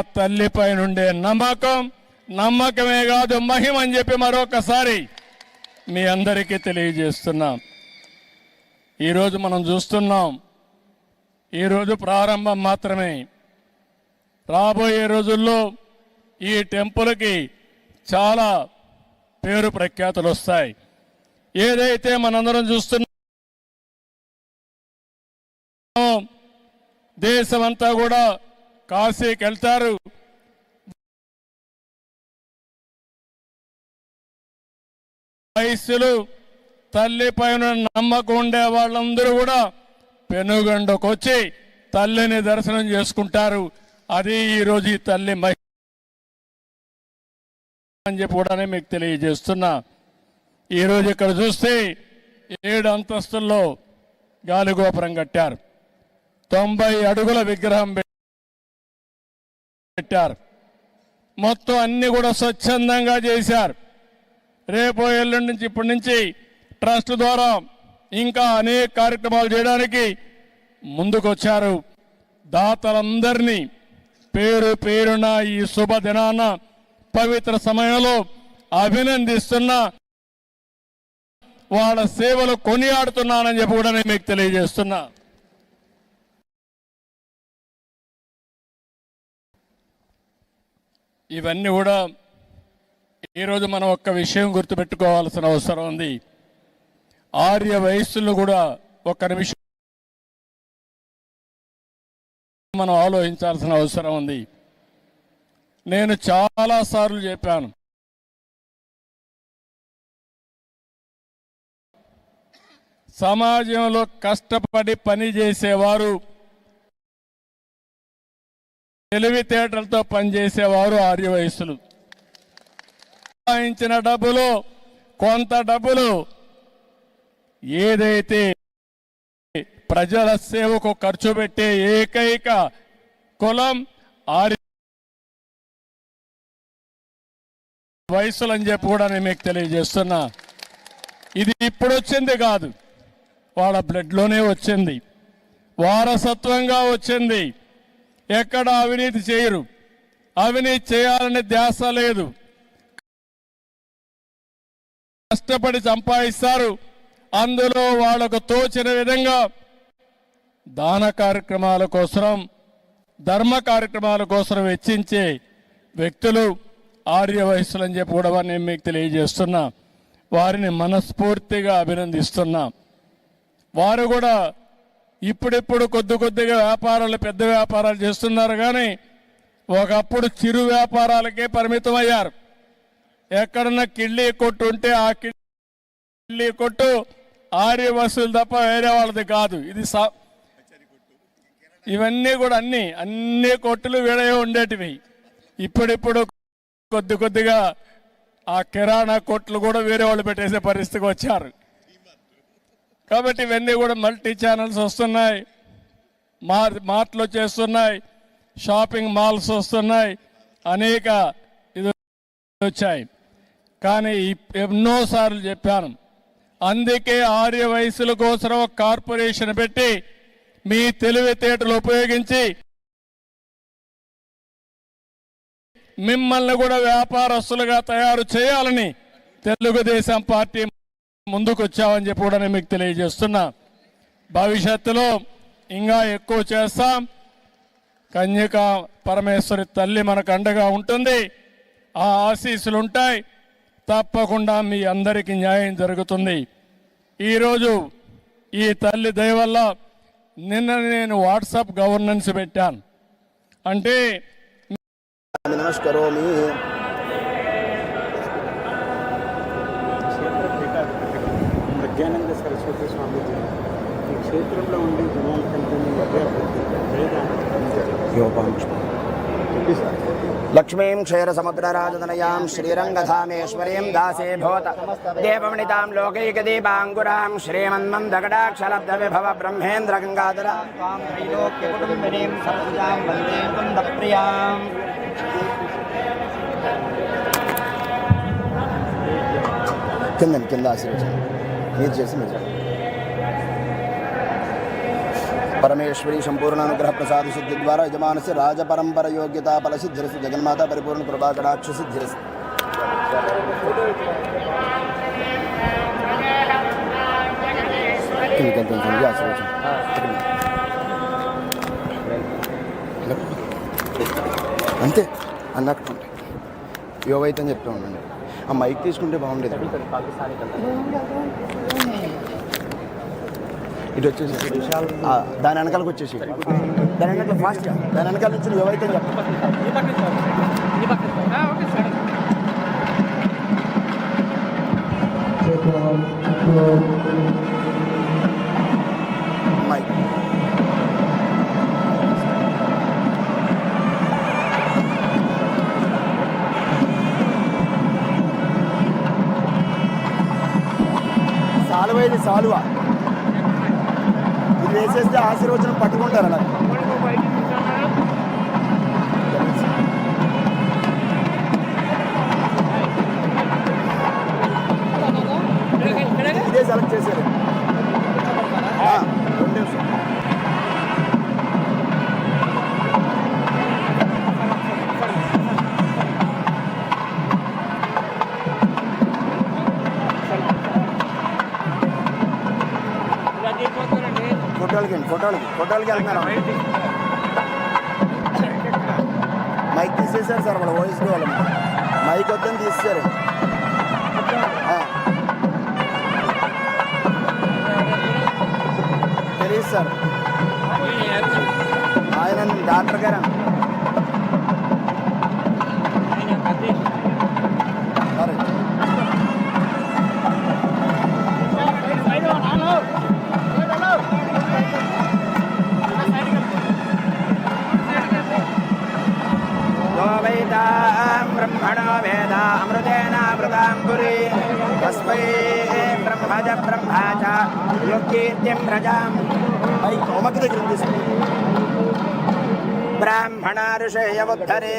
తల్లిపై నుండే నమ్మకం నమ్మకమే కాదు మహిమ అని చెప్పి మరొకసారి మీ అందరికీ తెలియజేస్తున్నాం. ఈరోజు మనం చూస్తున్నాం ఈరోజు ప్రారంభం మాత్రమే. రాబోయే రోజుల్లో ఈ టెంపుల్కి చాలా పేరు ప్రఖ్యాతులు వస్తాయి. ఏదైతే మనందరం చూస్తున్నాం దేశమంతా కూడా కాశీకి వెళ్తారు. వయస్సులు తల్లి పైన నమ్మకం ఉండే వాళ్ళందరూ కూడా పెనుగండకు వచ్చి తల్లిని దర్శనం చేసుకుంటారు. అది ఈరోజు ఈ తల్లి మహిళ అని చెప్పి కూడా మీకు తెలియజేస్తున్నా. ఈరోజు ఇక్కడ చూస్తే ఏడు అంతస్తుల్లో గాలిగోపురం కట్టారు. తొంభై అడుగుల విగ్రహం పెట్టారు. మొత్తం అన్ని కూడా స్వచ్ఛందంగా చేశారు. రేపు ఎల్లుండి నుంచి ఇప్పటి నుంచి ట్రస్ట్ ద్వారా ఇంకా అనేక కార్యక్రమాలు చేయడానికి ముందుకొచ్చారు. దాతలందరినీ పేరు పేరున ఈ శుభ దినాన పవిత్ర సమయంలో అభినందిస్తున్నా వాళ్ళ సేవలు కొనియాడుతున్నానని చెప్పి కూడా నేను మీకు తెలియజేస్తున్నా. ఇవన్నీ కూడా ఈరోజు మనం ఒక్క విషయం గుర్తుపెట్టుకోవాల్సిన అవసరం ఉంది. ఆర్య వయస్సులు కూడా ఒక్క నిమిషం మనం ఆలోచించాల్సిన అవసరం ఉంది. నేను చాలా సార్లు చెప్పాను. సమాజంలో కష్టపడి పని చేసేవారు తెలివితేటలతో పనిచేసేవారు ఆర్యవయస్సులు. సంపాదించిన డబ్బులు కొంత డబ్బులు ఏదైతే ప్రజల సేవకు ఖర్చు పెట్టే ఏకైక కులం ఆర్య వయసులని చెప్పి కూడా నేను మీకు తెలియజేస్తున్నా. ఇది ఇప్పుడు వచ్చింది కాదు. వాళ్ళ బ్లడ్లోనే వచ్చింది. వారసత్వంగా వచ్చింది. ఎక్కడ అవినీతి చేయరు. అవినీతి చేయాలనే ధ్యాస లేదు. కష్టపడి సంపాదిస్తారు. అందులో వాళ్ళకు తోచిన విధంగా దాన కార్యక్రమాల కోసం ధర్మ కార్యక్రమాల కోసం వెచ్చించే వ్యక్తులు ఆర్య వయస్సులని చెప్పి కూడా నేను మీకు తెలియజేస్తున్నా. వారిని మనస్ఫూర్తిగా అభినందిస్తున్నా. వారు కూడా ఇప్పుడిప్పుడు కొద్ది కొద్దిగా వ్యాపారాలు పెద్ద వ్యాపారాలు చేస్తున్నారు కానీ ఒకప్పుడు చిరు వ్యాపారాలకే పరిమితం అయ్యారు ఎక్కడన్నా కిళ్ళీ కొట్టు ఉంటే ఆ కిళ్ళీ కొట్టు ఆర్య వస్తువులు తప్ప వేరే వాళ్ళది కాదు. ఇది సా- ఇవన్నీ కూడా అన్ని అన్ని కొట్టులు వీడే ఉండేటివి. ఇప్పుడిప్పుడు కొద్ది కొద్దిగా ఆ కిరాణా కొట్లు కూడా వేరే వాళ్ళు పెట్టేసే పరిస్థితికి వచ్చారు. కాబట్టి ఇవన్నీ కూడా మల్టీ ఛానల్స్ వస్తున్నాయి. మార్ మార్ట్లు చేస్తున్నాయి. షాపింగ్ మాల్స్ వస్తున్నాయి. అనేక ఇది వచ్చాయి. కానీ ఎన్నోసార్లు చెప్పాను. అందుకే ఆర్య వయసుల కోసం ఒక కార్పొరేషన్ పెట్టి మీ తెలివితేటలు ఉపయోగించి మిమ్మల్ని కూడా వ్యాపారస్తులుగా తయారు చేయాలని తెలుగుదేశం పార్టీ ముందుకు వచ్చామని చెప్పి కూడా నేను మీకు తెలియజేస్తున్నా. భవిష్యత్తులో ఇంకా ఎక్కువ చేస్తాం. కన్యక పరమేశ్వరి తల్లి మనకు అండగా ఉంటుంది. ఆ ఆశీస్సులు ఉంటాయి. తప్పకుండా మీ అందరికీ న్యాయం జరుగుతుంది. ఈరోజు ఈ తల్లి దయ వల్ల నిన్న నేను వాట్సాప్ గవర్నెన్స్ పెట్టాను. అంటే నమస్కరోమి. विज्ञानंद सरस्वती स्वामी क्षेत्र में उड़े गुणों लक्ष्मी क्षेरसमुद्रराजतनयां श्रीरङ्गधामेश्वरीं दासे भवत देवमणितां लोकैकदीपाङ्गुरां श्रीमन्मन्दकटाक्षलब्धविभव ब्रह्मेन्द्रगङ्गाधर त्रैलोक्यकुटुम्बिनीं सर्वदां वंदे मन्दप्रियाँ किन्दन् किन्दासि మీరు చేసి చెప్పండి. పరమేశ్వరి సంపూర్ణ అనుగ్రహ ప్రసాద సిద్ధి ద్వారా యజమానసి రాజపరంపర యోగ్యతా ఫల సిద్ధిరసి జగన్మాత పరిపూర్ణ కృపా కటాక్ష సిద్ధిరసి అంతే. అన్నట్టు యోగైతే చెప్తా ఉండండి ఆ మైక్ తీసుకుంటే బాగుండేది. ఇటు వచ్చేసి దాని వెనకాలకు వచ్చేసి. దాని వెనకాల ఫాస్ట్ దాని వెనకాల నుంచి ఏవైతే చెప్పండి మైక్. సాలువ ఇది వేసేస్తే ఆశీర్వచనం పట్టుకుంటారు అలా. ఇదే సెలెక్ట్ చేశారు ఫోటోలకి ఫోటోలకి ఫోటోలకి వెళ్తున్నారు మైక్ తీసేశారు సార్ వాళ్ళ వాయిస్ వాళ్ళు మైక్ వద్దని తీసేశారు. తెలియదు సార్. ఆయన డాక్టర్ గారు ब्रह्मणो वेद अमृतेनावृताम्बुरे तस्मै ब्रह्म च ब्रह्मा च योगीर्त्यं रजाम् ऐ कोमकृ ब्राह्मण ऋषयवुद्धरे